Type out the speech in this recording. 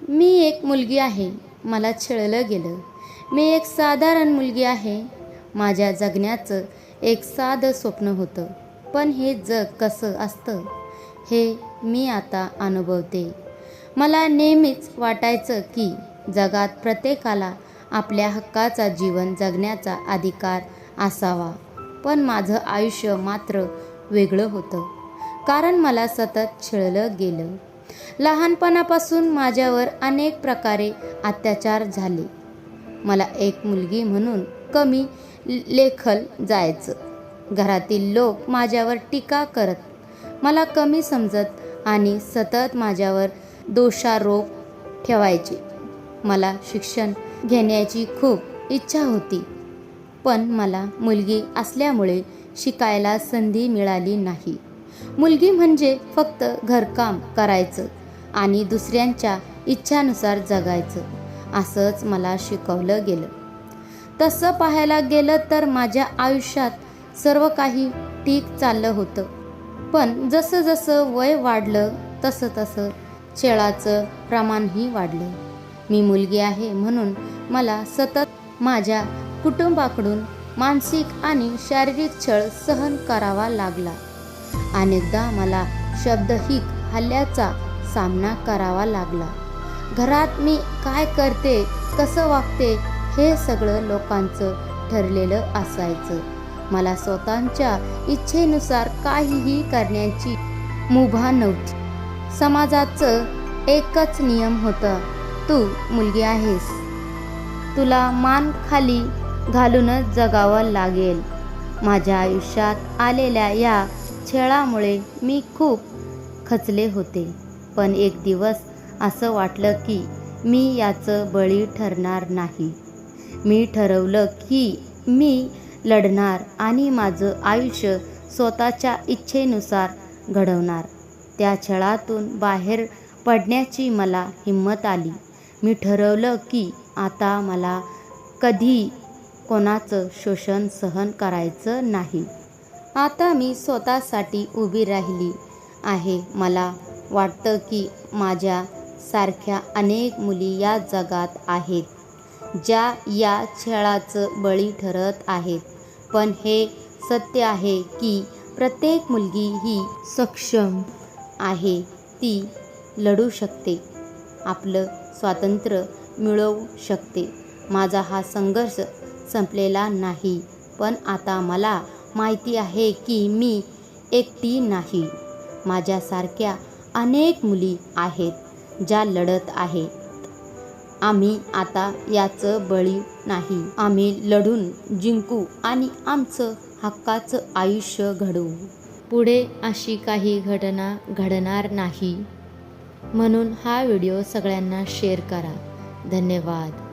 मी एक मुलगी आहे मला छळलं गेलं. मी एक साधारण मुलगी आहे. माझ्या जगण्याचं एक साधं स्वप्न होतं पण हे जग कसं असतं हे मी आता अनुभवते. मला नेहमीच वाटायचं की जगात प्रत्येकाला आपल्या हक्काचा जीवन जगण्याचा अधिकार असावा पण माझं आयुष्य मात्र वेगळं होतं. कारण मला सतत छळलं गेलं. लहानपणापासून माझ्यावर अनेक प्रकारे अत्याचार झाले. मला एक मुलगी म्हणून कमी लेखल जायचं. घरातील लोक माझ्यावर टीका करत मला कमी समजत आणि सतत माझ्यावर दोषारोप ठेवायचे. मला शिक्षण घेण्याची खूप इच्छा होती पण मला मुलगी असल्यामुळे शिकायला संधी मिळाली नाही. मुलगी म्हणजे फक्त घरकाम करायचं आणि दुसऱ्यांच्या इच्छानुसार जगायचं असंच मला शिकवलं गेलं. तसं पाहायला गेलं तर माझ्या आयुष्यात सर्व काही ठीक चाललं होतं. पण जसं जसं वय वाढलं तसं तसं छेळाचं प्रमाणही वाढलं. मी मुलगी आहे म्हणून मला सतत माझ्या कुटुंबाकडून मानसिक आणि शारीरिक छळ सहन करावा लागला. अनेकदा मला शब्दहीक हल्ल्याचा सामना करावा लागला. घरात मी काय करते कसं वागते हे सगळं लोकांचं ठरलेलं असायचं. मला स्वतःच्या इच्छेनुसार काहीही करण्याची मुभा नव्हती. समाजाचं एकच नियम होता तू मुलगी आहेस. तुला मान खाली घालूनच जगावं लागेल. माझ्या आयुष्यात आलेल्या या खेळामुळे मी खूप खचले होते. पण एक दिवस असं वाटलं की मी याचं बळी ठरणार नाही. मी ठरवलं की मी लढणार आणि माझं आयुष्य स्वतःच्या इच्छेनुसार घडवणार. त्या छळातून बाहेर पडण्याची मला हिंमत आली. मी ठरवलं की आता मला कधी कोणाचं शोषण सहन करायचं नाही. आता मी स्वतःसाठी उभी राहिली आहे. मला वाटतं की माझ्या सारख्या अनेक मुली या जगात आहेत ज्या या छळाचं बळी ठरत आहेत. पण हे सत्य आहे की प्रत्येक मुलगी ही सक्षम आहे ती लढू शकते आपलं स्वातंत्र्य मिळवू शकते. माझा हा संघर्ष संपलेला नाही पण आता मला माहिती आहे की मी एकटी नाही. माझ्यासारख्या अनेक मुली आहेत ज्या लढत आहेत. आम्ही आता याचं बळी नाही. आम्ही लढून जिंकू आणि आमचं हक्काचं आयुष्य घडवू. पुढे अशी काही घटना घडणार नाही. म्हणून हा व्हिडिओ सगळ्यांना शेअर करा. धन्यवाद.